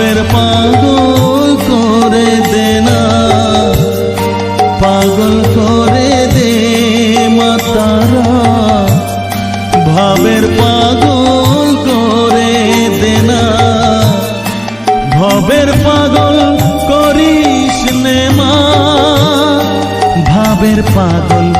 ভাবের পাগল করে দে না। পাগল করে দে মাতারা। ভাবের পাগল করে দে না। ভবের পাগল করিস মা। ভাবের পাগল